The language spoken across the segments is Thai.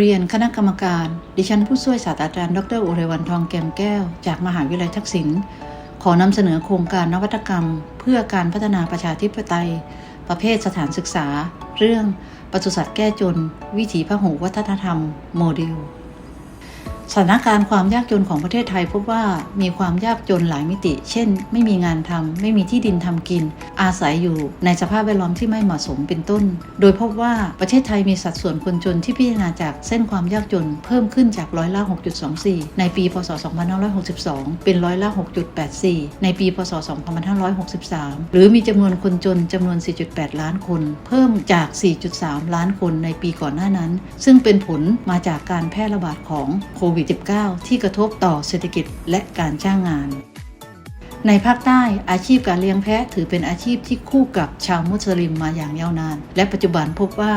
เรียนคณะกรรมการ ดิฉันผู้ช่วยศาสตราจารย์ ดรอุไรวันทองแก้มแก้ว จากมหาวิทยาลัยทักษิณ ขอนำเสนอโครงการนวัตกรรม เพื่อการพัฒนาประชาธิปไตย ประเภทสถานศึกษา เรื่องปศุสัตว์แก้จน วิถีพหูวัฒนธรรม โมเดล สถานการณ์ความยากจนของประเทศไทยพบว่ามีความยากจนหลายมิติ เช่น ไม่มีงานทำไม่มีที่ดินทำกิน อาศัยอยู่ในสภาพแวดล้อมที่ไม่เหมาะสมเป็นต้น โดยพบว่าประเทศไทยมีสัดส่วนคนจนที่พิจารณาจากเส้นความยากจนเพิ่มขึ้นจากร้อยละ 6.24 ในปีพศ 2562 เป็นร้อยละ 6.84 ในปีพศ 2563 หรือมีจำนวนคนจนจำนวน 4.8 ล้านคน เพิ่มจาก 4.3 ล้านคนในปีก่อนหน้านั้น ซึ่งเป็นผลมาจากการแพร่ระบาดของโควิด -19 ที่กระทบต่อเศรษฐกิจและการจ้างงาน ในภาคใต้อาชีพการเลี้ยงแพะถือเป็นอาชีพที่คู่กับชาวมุสลิมมาอย่างยาวนาน และปัจจุบันพบว่า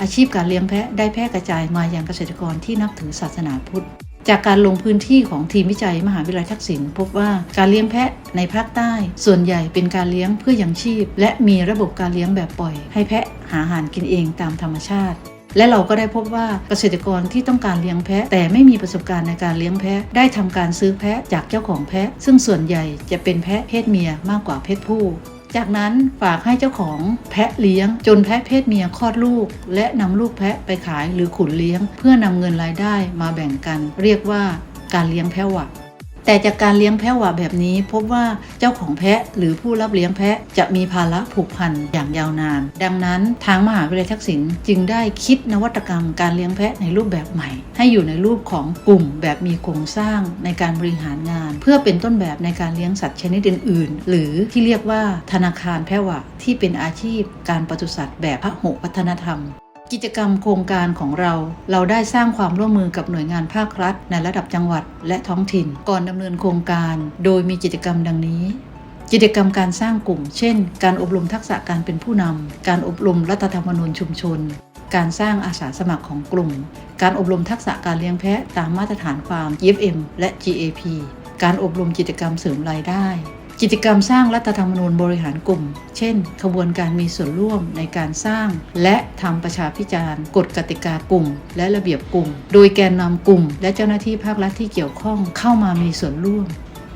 อาชีพการเลี้ยงแพะได้แพร่กระจายมาอย่างเกษตรกรที่นับถือศาสนาพุทธจากการลงพื้นที่ของทีมวิจัยมหาวิทยาลัยทักษิณพบว่าการเลี้ยงแพะในภาคใต้ ส่วนใหญ่เป็นการเลี้ยงเพื่อยังชีพ และมีระบบการเลี้ยงแบบปล่อย ให้แพะหาอาหารกินเองตามธรรมชาติ และเราก็ได้พบว่าเกษตรกรที่ต้องการเลี้ยงแพะ แต่ไม่มีประสบการณ์ในการเลี้ยงแพะ ได้ทำการซื้อแพะจากเจ้าของแพะ ซึ่งส่วนใหญ่จะเป็นแพะเพศเมียมากกว่าเพศผู้จากนั้นฝากให้เจ้าของแพะเลี้ยง จนแพะเพศเมียคลอดลูก และนำลูกแพะไปขายหรือขุนเลี้ยง เพื่อนำเงินรายได้มาแบ่งกัน เรียกว่าการเลี้ยงแพะหวัก แต่จากการเลี้ยงแพะหวาแบบนี้ พบว่าเจ้าของแพะหรือผู้รับเลี้ยงแพะจะมีภาระผูกพันอย่างยาวนาน ดังนั้นทางมหาวิทยาลัยทักษิณจึงได้คิดนวัตกรรมการเลี้ยงแพะในรูปแบบใหม่ ให้อยู่ในรูปของกลุ่มแบบมีโครงสร้างในการบริหารงาน เพื่อเป็นต้นแบบในการเลี้ยงสัตว์ชนิดอื่น ๆ หรือที่เรียกว่าธนาคารแพะหวะที่เป็นอาชีพการปศุสัตว์แบบพหุวัฒนธรรม กิจกรรมโครงการของเรา เราได้สร้างความร่วมมือกับหน่วยงานภาครัฐ ในระดับจังหวัดและท้องถิ่น ก่อนดำเนินโครงการ โดยมีกิจกรรมดังนี้ กิจกรรมการสร้างกลุ่ม เช่น การอบรมทักษะการเป็นผู้นำ การอบรมรัฐธรรมนูญชุมชน การสร้างอาสาสมัครของกลุ่ม การอบรมทักษะการเลี้ยงแพะตามมาตรฐานฟาม GFM และ GAP การอบรมกิจกรรมเสริมรายได้ กิจกรรมสร้างรัฐธรรมนูญบริหารกลุ่ม เช่น ขบวนการมีส่วนร่วมในการสร้าง และทำประชาพิจารณ์กฎกติกากลุ่ม และระเบียบกลุ่ม โดยแกนนำกลุ่ม และเจ้าหน้าที่ภาครัฐที่เกี่ยวข้องเข้ามามีส่วนร่วม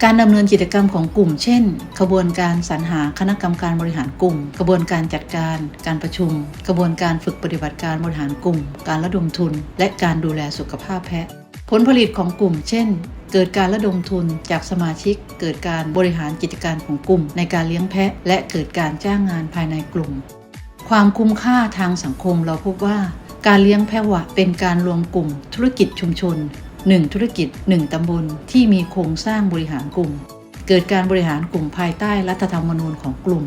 การดำเนินกิจกรรมของกลุ่ม เช่นขบวนการสรรหาคณะกรรมการบริหารกลุ่ม กระบวนการจัดการ การประชุม กระบวนการฝึกปฏิบัติการบริหารกลุ่ม การระดมทุน และการดูแลสุขภาพแพะ ผลผลิตของกลุ่ม เช่น เกิดการระดมทุนจากสมาชิก เกิดการบริหารกิจการของกลุ่ม ในการเลี้ยงแพะ และเกิดการจ้างงานภายในกลุ่ม ความคุ้มค่าทางสังคมเราพบว่า การเลี้ยงแพะวะเป็นการรวมกลุ่ม ธุรกิจชุมชน 1 ธุรกิจ 1 ตำบลที่มีโครงสร้างบริหารกลุ่ม เกิดการบริหารกลุ่มภายใต้รัฐธรรมนูญของกลุ่ม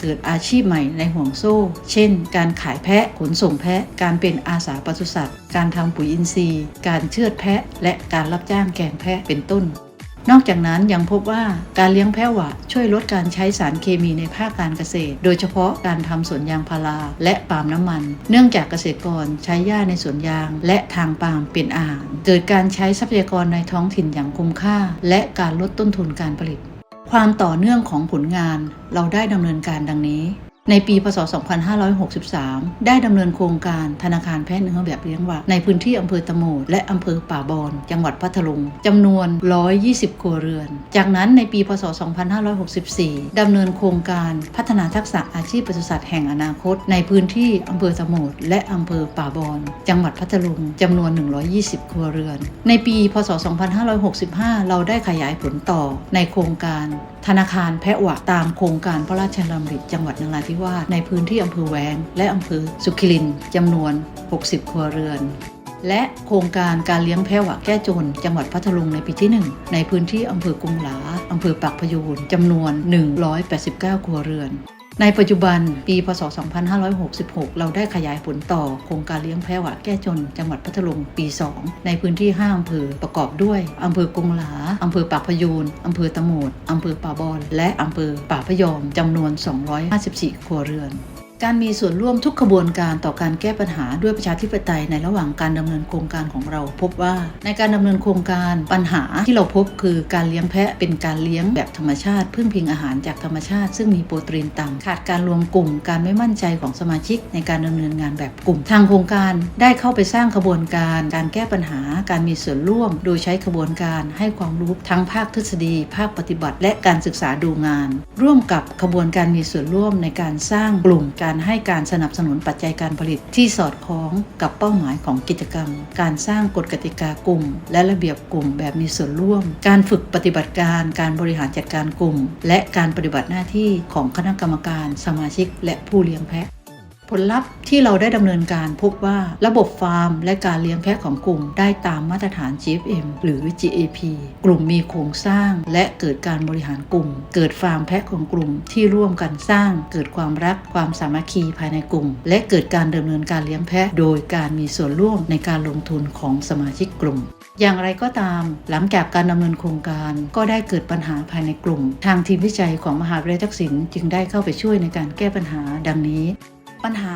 เกิดอาชีพใหม่ในห่วงโซ่ เช่น การขายแพะ ขนส่งแพะ การเป็นอาสาปศุสัตว์ การทำปุ๋ยอินทรีย์ การเชือดแพะ และการรับจ้างแกงแพะเป็นต้นนอกจากนั้นยังพบว่าการเลี้ยงแพะหวะช่วยลดการใช้สารเคมีในภาคการเกษตร โดยเฉพาะการทำสวนยางพาราและปาล์มน้ำมัน เนื่องจากเกษตรกรใช้หญ้าในสวนยาง และทางปาล์มเป็นอาหาร เกิดการใช้ทรัพยากรในท้องถิ่นอย่างคุ้มค่า และการลดต้นทุนการผลิต ความต่อเนื่องของผลงานเราได้ดำเนินการดังนี้ ในปี พศ 2563 ได้ดำเนินโครงการธนาคารแพะเนื้อแบบเลี้ยงวักในพื้นที่อำเภอตะโมดและอำเภอป่าบอนจังหวัดพัทลุงจำนวน 120 ครัวเรือน จากนั้นในปี พศ 2564 ดำเนินโครงการพัฒนาทักษะอาชีพปศุสัตว์แห่งอนาคต ในพื้นที่อำเภอตะโมดและอำเภอป่าบอนจังหวัดพัทลุงจำนวน 120 ครัวเรือน ในปี พศ 2565 เราได้ขยายผลต่อในโครงการ ธนาคารแพะหวะตามโครงการพระราชดำริจังหวัดนราธิวาสว่าในพื้นที่อำเภอแวง และอำเภอสุขิรินจำนวน 60 ครัวเรือน และโครงการการเลี้ยงแพะหวะแก้จน จังหวัดพัทลุงในปีที่ 1 ในพื้นที่อำเภอกรุงหลาอำเภอปากพยูนจำนวน 189 ครัวเรือน ในปัจจุบันปี พศ 2566 เราได้ขยายผลต่อโครงการเลี้ยงแพะหวะแก้จน จังหวัดพัทลุงปี 2 ในพื้นที่ 5 อำเภอประกอบด้วยอำเภอกรุงหลาอำเภอปากพยูนอำเภอตะโมดอำเภอป่าบอน และอำเภอป่าพยอมจำนวน 254 ครัวเรือน การมีส่วนร่วมทุกขบวนการต่อการแก้ปัญหาด้วยประชาธิปไตยในระหว่างการดำเนินโครงการของเราพบว่า ในการดำเนินโครงการปัญหาที่เราพบคือการเลี้ยงแพะเป็นการเลี้ยงแบบธรรมชาติ พึ่งพิงอาหารจากธรรมชาติ ซึ่งมีโปรตีนต่ำขาดการรวมกลุ่ม การไม่มั่นใจของสมาชิก ในการดำเนินงานแบบกลุ่ม ทางโครงการได้เข้าไปสร้างขบวนการ การแก้ปัญหา การมีส่วนร่วม โดยใช้ขบวนการให้ความรู้ทั้งภาคทฤษฎี ภาคปฏิบัติ และการศึกษาดูงาน ร่วมกับขบวนการมีส่วนร่วมในการสร้างกลุ่มการให้การสนับสนุนปัจจัยการผลิตที่สอดคล้องกับเป้าหมายของกิจกรรม การสร้างกฎกติกากลุ่ม และระเบียบกลุ่มแบบมีส่วนร่วม การฝึกปฏิบัติการ การบริหารจัดการกลุ่ม และการปฏิบัติหน้าที่ของคณะกรรมการ สมาชิก และผู้เลี้ยงแพะ ผลลัพธ์ที่เราได้ดำเนินการพบว่าระบบฟาร์ม และการเลี้ยงแพะของกลุ่มได้ตามมาตรฐาน GFM หรือ GAP กลุ่มมีโครงสร้าง และเกิดการบริหารกลุ่ม เกิดฟาร์มแพะของกลุ่มที่ร่วมกันสร้าง เกิดความรักความสามัคคีภายในกลุ่ม และเกิดการดำเนินการเลี้ยงแพะ โดยการมีส่วนร่วมในการลงทุนของสมาชิกกลุ่มอย่างไรก็ตาม หลังจากการดำเนินโครงการก็ได้เกิดปัญหาภายในกลุ่ม ทางทีมวิจัยของมหาวิทยาลัยทักษิณจึงได้เข้าไปช่วยในการแก้ปัญหาดังนี้ ปัญหา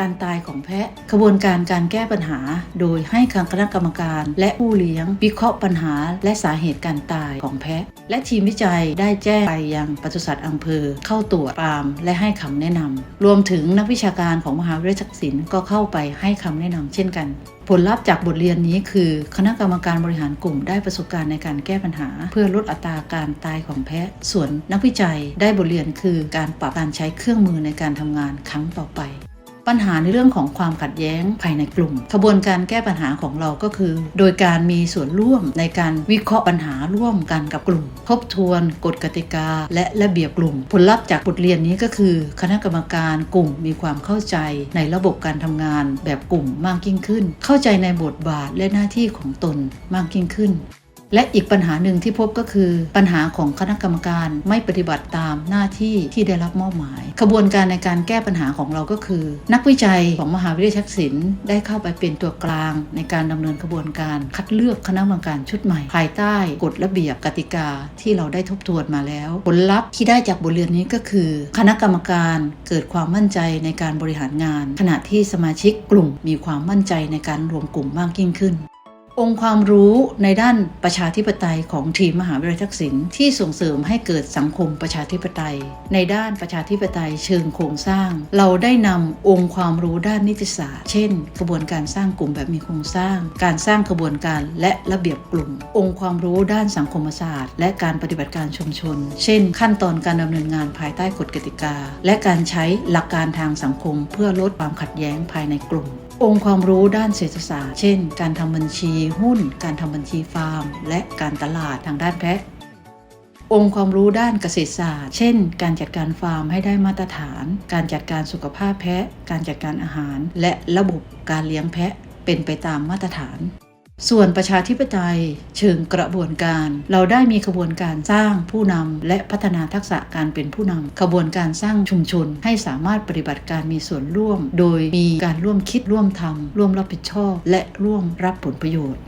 การตายของแพะขบวนการการแก้ปัญหา โดยให้ทางคณะกรรมการ และผู้เลี้ยง วิเคราะห์ปัญหา และสาเหตุการตายของแพะ และทีมวิจัยได้แจ้งไปยังปศุสัตว์อำเภอ เข้าตรวจฟาร์ม และให้คำแนะนำรวมถึงนักวิชาการของมหาวิทยาลัยทักษิณก็เข้าไปให้คำแนะนำเช่นกันผลลัพธ์จากบทเรียนนี้คือ คณะกรรมการบริหารกลุ่มได้ประสบการณ์ในการแก้ปัญหา เพื่อลดอัตราการตายของแพะ ส่วนนักวิจัยได้บทเรียนคือการปรับการใช้เครื่องมือในการทำงานครั้งต่อไป ปัญหาในเรื่องของความขัดแย้งภายในกลุ่มขบวนการแก้ปัญหาของเราก็คือ โดยการมีส่วนร่วมในการวิเคราะห์ปัญหาร่วมกันกับกลุ่ม ทบทวนกฎกติกา และระเบียบกลุ่ม ผลลัพธ์จากบทเรียนนี้ก็คือ คณะกรรมการกลุ่มมีความเข้าใจในระบบการทำงานแบบกลุ่มมากยิ่งขึ้น เข้าใจในบทบาทและหน้าที่ของตนมากยิ่งขึ้น และอีกปัญหาหนึ่งที่พบก็คือปัญหาของคณะกรรมการไม่ปฏิบัติตามหน้าที่ที่ได้รับมอบหมาย ขบวนการในการแก้ปัญหาของเราก็คือ นักวิจัยของมหาวิทยาลัยทักษิณได้เข้าไปเป็นตัวกลาง ในการดำเนินขบวนการคัดเลือกคณะกรรมการชุดใหม่ ภายใต้กฎระเบียบกติกาที่เราได้ทบทวนมาแล้ว ผลลัพธ์ที่ได้จากบทเรียนนี้ก็คือ คณะกรรมการเกิดความมั่นใจในการบริหารงาน ขณะที่สมาชิกกลุ่มมีความมั่นใจในการรวมกลุ่มมากยิ่งขึ้น องค์ความรู้ในด้านประชาธิปไตยของทีมมหาวิทยาลัยทักษิณที่ส่งเสริมให้เกิดสังคมประชาธิปไตย ในด้านประชาธิปไตยเชิงโครงสร้าง เราได้นำองค์ความรู้ด้านนิติศาสตร์ เช่น กระบวนการสร้างกลุ่มแบบมีโครงสร้าง การสร้างกระบวนการและระเบียบกลุ่ม องค์ความรู้ด้านสังคมศาสตร์ และการปฏิบัติการชุมชน เช่น ขั้นตอนการดำเนินงานภายใต้กฎกติกา และการใช้หลักการทางสังคม เพื่อลดความขัดแย้งภายในกลุ่ม องค์ความรู้ด้านเศรษฐศาสตร์ เช่น การทำบัญชีหุ้น การทำบัญชีฟาร์ม และการตลาดทางด้านแพะองค์ความรู้ด้านเกษตรศาสตร์ เช่น การจัดการฟาร์มให้ได้มาตรฐาน การจัดการสุขภาพแพะ การจัดการอาหาร และระบบการเลี้ยงแพะเป็นไปตามมาตรฐาน ส่วนประชาธิปไตย เชิงกระบวนการ เราได้มีขบวนการสร้างผู้นำและพัฒนาทักษะการเป็นผู้นำขบวนการสร้างชุมชน ให้สามารถปฏิบัติการมีส่วนร่วม โดยมีการร่วมคิดร่วมทำร่วมรับผิดชอบ และร่วมรับผลประโยชน์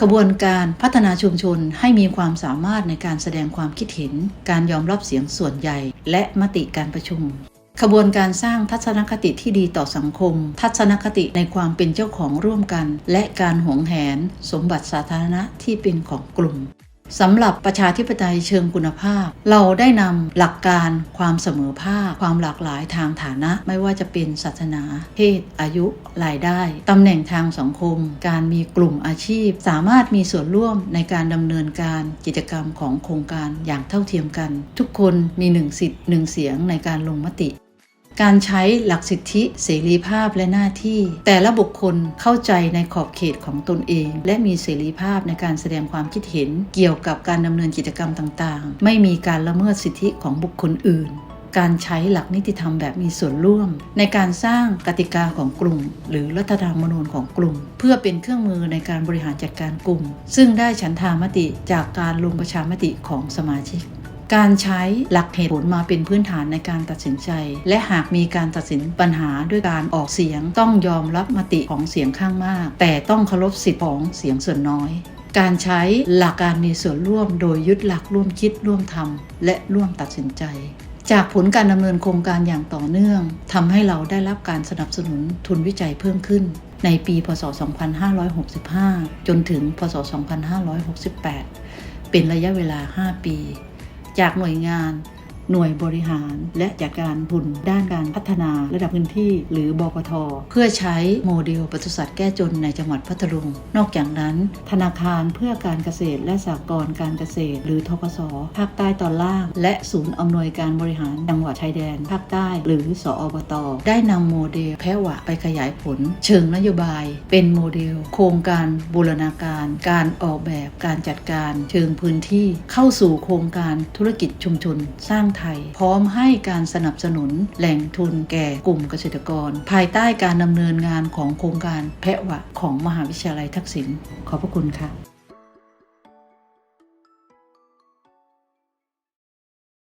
ขบวนการพัฒนาชุมชนให้มีความสามารถในการแสดงความคิดเห็น การยอมรับเสียงส่วนใหญ่ และมติการประชุม ขบวนการสร้างทัศนคติที่ดีต่อสังคม ทัศนคติในความเป็นเจ้าของร่วมกัน และการหวงแหน สมบัติสาธารณะที่เป็นของกลุ่มสำหรับประชาธิปไตยเชิงคุณภาพ เราได้นำหลักการความเสมอภาค ความหลากหลายทางฐานะ ไม่ว่าจะเป็นศาสนา เพศ อายุ รายได้ตำแหน่งทางสังคม การมีกลุ่มอาชีพ สามารถมีส่วนร่วมในการดำเนินการกิจกรรมของโครงการอย่างเท่าเทียมกัน ทุกคนมีหนึ่งสิทธิ์หนึ่งเสียงในการลงมติ การใช้หลักสิทธิเสรีภาพและหน้าที่ แต่ละบุคคลเข้าใจในขอบเขตของตนเอง และมีเสรีภาพในการแสดงความคิดเห็น เกี่ยวกับการดำเนินกิจกรรมต่างๆ ไม่มีการละเมิดสิทธิของบุคคลอื่น การใช้หลักนิติธรรมแบบมีส่วนร่วม ในการสร้างกติกาของกลุ่ม หรือรัฐธรรมนูญของกลุ่ม เพื่อเป็นเครื่องมือในการบริหารจัดการกลุ่ม ซึ่งได้ฉันทามติจากการลงประชามติของสมาชิก การใช้หลักเหตุผลมาเป็นพื้นฐานในการตัดสินใจ และหากมีการตัดสินปัญหาด้วยการออกเสียง ต้องยอมรับมติของเสียงข้างมาก แต่ต้องเคารพสิทธิของเสียงส่วนน้อยการใช้หลักการมีส่วนร่วมโดยยึดหลักร่วมคิดร่วมทำและร่วมตัดสินใจ จากผลการดำเนินโครงการอย่างต่อเนื่องทำให้เราได้รับการสนับสนุนทุนวิจัยเพิ่มขึ้น ในปีพศ 2565 จนถึงพศ 2568 เป็นระยะเวลา 5 ปี จากหน่วยงาน หน่วยบริหาร และจัดการทุนด้านการพัฒนาระดับพื้นที่ หรือบกท เพื่อใช้โมเดลปศุสัตว์แก้จนในจังหวัดพัทลุง นอกจากนั้น ธนาคารเพื่อการเกษตรและสหกรณ์การเกษตร หรือทกสภาคใต้ตอนล่าง และศูนย์อำนวยการบริหารจังหวัดชายแดนภาคใต้ หรือสอบต ได้นำโมเดลแพะหวะไปขยายผล เชิงนโยบาย เป็นโมเดล โครงการบูรณาการ การออกแบบการจัดการ เชิงพื้นที่เข้าสู่โครงการธุรกิจชุมชนสร้างไทย พร้อมให้การสนับสนุนแหล่งทุนแก่กลุ่มเกษตรกร ภายใต้การดำเนินงานของโครงการแพะวะของมหาวิทยาลัยทักษิณขอบพระคุณค่ะ